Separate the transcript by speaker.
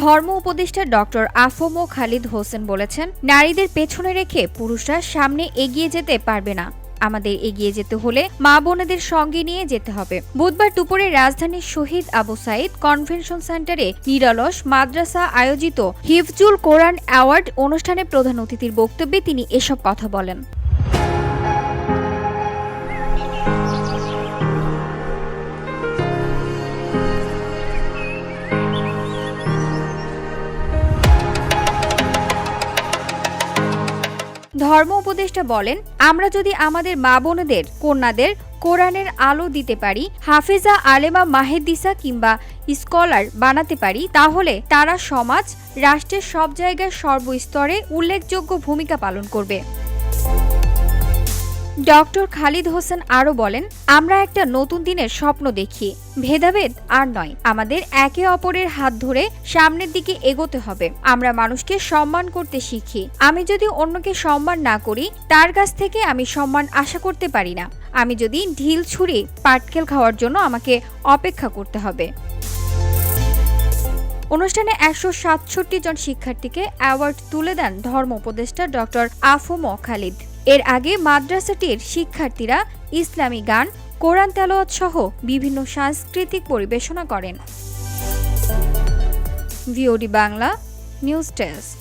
Speaker 1: ধর্ম উপদেষ্টা ডক্টর আফমো খালিদ হোসেন বলেছেন, নারীদের পেছনে রেখে পুরুষরা সামনে এগিয়ে যেতে পারবে না। আমাদের এগিয়ে যেতে হলে মা বোনেদের সঙ্গে নিয়ে যেতে হবে। বুধবার দুপুরে রাজধানীর শহীদ আবু সাইদ কনভেনশন সেন্টারে নিরলস মাদ্রাসা আয়োজিত হিফজুল কোরআন অ্যাওয়ার্ড অনুষ্ঠানে প্রধান অতিথির বক্তব্যে তিনি এসব কথা বলেন। ধর্ম উপদেষ্টা বলেন, আমরা যদি আমাদের মা বোনদের, কন্যাদের কোরআনের আলো দিতে পারি, হাফেজা আলেমা মাহেদিসা কিংবা স্কলার বানাতে পারি, তাহলে তারা সমাজ, রাষ্ট্রের সব জায়গায় সর্বস্তরে উল্লেখযোগ্য ভূমিকা পালন করবে। ডক্টর খালিদ হোসেন আরও বলেন, আমরা একটা নতুন দিনের স্বপ্ন দেখি। ভেদাভেদ আর নয়। আমাদের একে অপরের হাত ধরে সামনের দিকে এগোতে হবে। আমরা মানুষকে সম্মান করতে শিখি। আমি যদি অন্যকে সম্মান না করি, তার কাছ থেকে আমি সম্মান আশা করতে পারি না। আমি যদি ঢিল ছুরি পাটকেল খাওয়ার জন্য আমাকে অপেক্ষা করতে হবে। অনুষ্ঠানে একশো সাতষট্টি জন শিক্ষার্থীকে অ্যাওয়ার্ড তুলে দেন ধর্ম উপদেষ্টা ডক্টর আফম খালিদ। এর আগে মাদ্রাসাটির শিক্ষার্থীরা ইসলামী গান, কোরআন তেলাওয়াত সহ বিভিন্ন সাংস্কৃতিক পরিবেশনা করেন। VOD Bangla news desk.